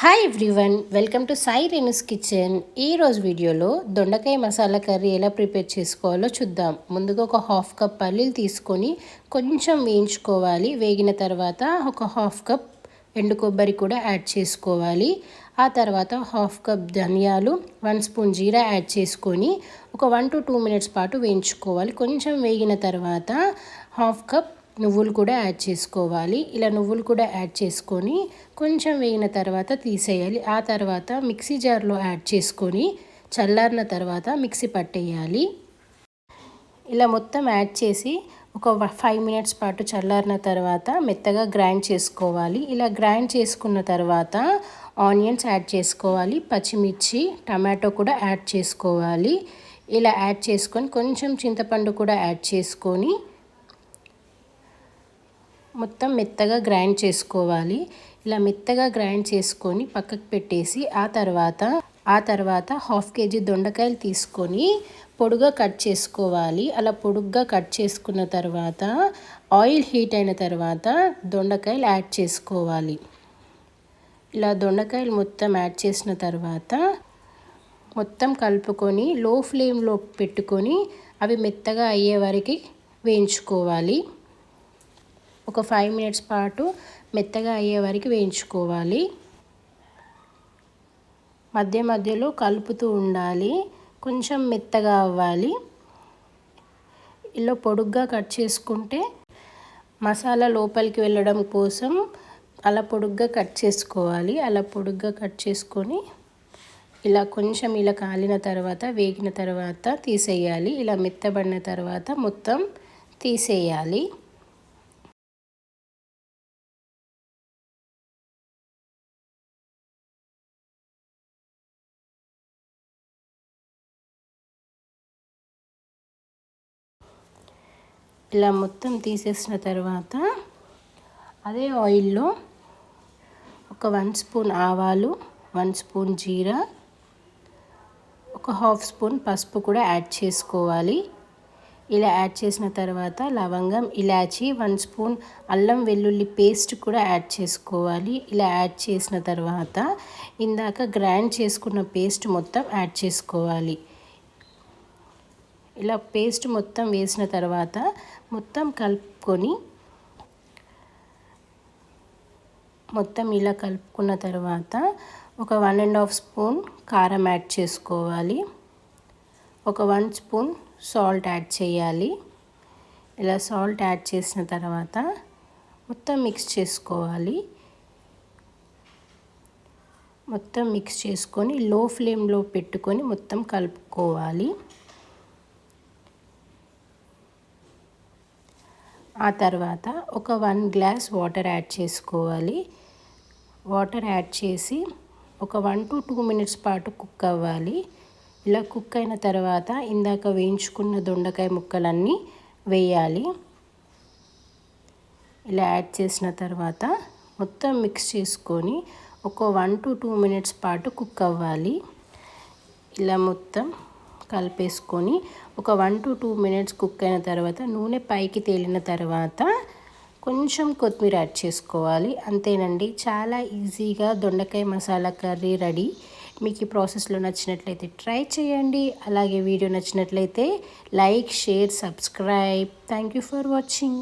Hi everyone welcome to Sai Renu's kitchen ఈరోజు వీడియోలో దొండకాయ మసాలా కర్రీ ఎలా ప్రిపేర్ చేసుకోవాలో చూద్దాం. ముందుగా ఒక హాఫ్ కప్ పల్లీలు తీసుకొని కొంచెం వేయించుకోవాలి. వేగిన తర్వాత ఒక హాఫ్ కప్ ఎండు కొబ్బరి కూడా యాడ్ చేసుకోవాలి. ఆ తర్వాత హాఫ్ కప్ ధనియాలు వన్ స్పూన్ జీరా యాడ్ చేసుకొని ఒక వన్ టు టూ మినిట్స్ పాటు వేయించుకోవాలి. కొంచెం వేగిన తర్వాత హాఫ్ కప్ నువ్వులు కూడా యాడ్ చేసుకోవాలి. ఇలా నువ్వులు కూడా యాడ్ చేసుకొని కొంచెం వేగిన తర్వాత తీసేయాలి. ఆ తర్వాత మిక్సీ జార్లో యాడ్ చేసుకొని చల్లారిన తర్వాత మిక్సీ పట్టేయాలి. ఇలా మొత్తం యాడ్ చేసి ఒక ఫైవ్ మినిట్స్ పాటు చల్లారిన తర్వాత మెత్తగా గ్రైండ్ చేసుకోవాలి. ఇలా గ్రైండ్ చేసుకున్న తర్వాత ఆనియన్స్ యాడ్ చేసుకోవాలి. పచ్చిమిర్చి టమాటో కూడా యాడ్ చేసుకోవాలి. ఇలా యాడ్ చేసుకొని కొంచెం చింతపండు కూడా యాడ్ చేసుకొని మొత్తం మెత్తగా గ్రైండ్ చేసుకోవాలి. ఇలా మెత్తగా గ్రైండ్ చేసుకొని పక్కకు పెట్టేసి ఆ తర్వాత ఆ తర్వాత హాఫ్ కేజీ దొండకాయలు తీసుకొని పొడుగా కట్ చేసుకోవాలి. అలా పొడుగ్గా కట్ చేసుకున్న తర్వాత ఆయిల్ హీట్ అయిన తర్వాత దొండకాయలు యాడ్ చేసుకోవాలి. ఇలా దొండకాయలు మొత్తం యాడ్ చేసిన తర్వాత మొత్తం కలుపుకొని లో ఫ్లేమ్లో పెట్టుకొని అవి మెత్తగా అయ్యే వరకు వేయించుకోవాలి. ఒక ఫైవ్ మినిట్స్ పాటు మెత్తగా అయ్యే వరకు వేయించుకోవాలి. మధ్య మధ్యలో కలుపుతూ ఉండాలి. కొంచెం మెత్తగా అవ్వాలి. ఇలా పొడుగ్గా కట్ చేసుకుంటే మసాలా లోపలికి వెళ్ళడం కోసం అలా పొడుగ్గా కట్ చేసుకోవాలి. అలా పొడుగ్గా కట్ చేసుకొని ఇలా కొంచెం ఇలా కాలిన తర్వాత వేగిన తర్వాత తీసేయాలి. ఇలా మెత్తబడిన తర్వాత మొత్తం తీసేయాలి. ఇలా మొత్తం తీసేసిన తర్వాత అదే ఆయిల్లో ఒక వన్ స్పూన్ ఆవాలు వన్ స్పూన్ జీరా ఒక హాఫ్ స్పూన్ పసుపు కూడా యాడ్ చేసుకోవాలి. ఇలా యాడ్ చేసిన తర్వాత లవంగం ఇలాచి వన్ స్పూన్ అల్లం వెల్లుల్లి పేస్ట్ కూడా యాడ్ చేసుకోవాలి. ఇలా యాడ్ చేసిన తర్వాత ఇందాక గ్రైండ్ చేసుకున్న పేస్ట్ మొత్తం యాడ్ చేసుకోవాలి. ఇలా పేస్ట్ మొత్తం వేసిన తర్వాత మొత్తం కలుపుకొని మొత్తం ఇలా కలుపుకున్న తర్వాత ఒక వన్ అండ్ హాఫ్ స్పూన్ కారం యాడ్ చేసుకోవాలి. ఒక వన్ స్పూన్ సాల్ట్ యాడ్ చేయాలి. ఇలా సాల్ట్ యాడ్ చేసిన తర్వాత మొత్తం మిక్స్ చేసుకోవాలి. మొత్తం మిక్స్ చేసుకొని లో ఫ్లేమ్లో పెట్టుకొని మొత్తం కలుపుకోవాలి. ఆ తర్వాత ఒక వన్ గ్లాస్ వాటర్ యాడ్ చేసుకోవాలి. వాటర్ యాడ్ చేసి ఒక వన్ టు టూ మినిట్స్ పాటు కుక్ అవ్వాలి. ఇలా కుక్ అయిన తర్వాత ఇందాక వేయించుకున్న దొండకాయ ముక్కలన్నీ వేయాలి. ఇలా యాడ్ చేసిన తర్వాత మొత్తం మిక్స్ చేసుకొని ఒక వన్ టు టూ మినిట్స్ పాటు కుక్ అవ్వాలి. ఇలా మొత్తం కలిపేసుకొని ఒక one to two minutes cook అయిన తర్వాత నూనె పైకి తేలిన తర్వాత కొంచెం కొత్తిమీర యాడ్ చేసుకోవాలి. అంతేనండి చాలా ఈజీగా దొండకాయ మసాలా కర్రీ రెడీ. మీకు ఈ ప్రాసెస్లో నచ్చినట్లయితే ట్రై చేయండి. అలాగే వీడియో నచ్చినట్లయితే like share subscribe. Thank you for watching.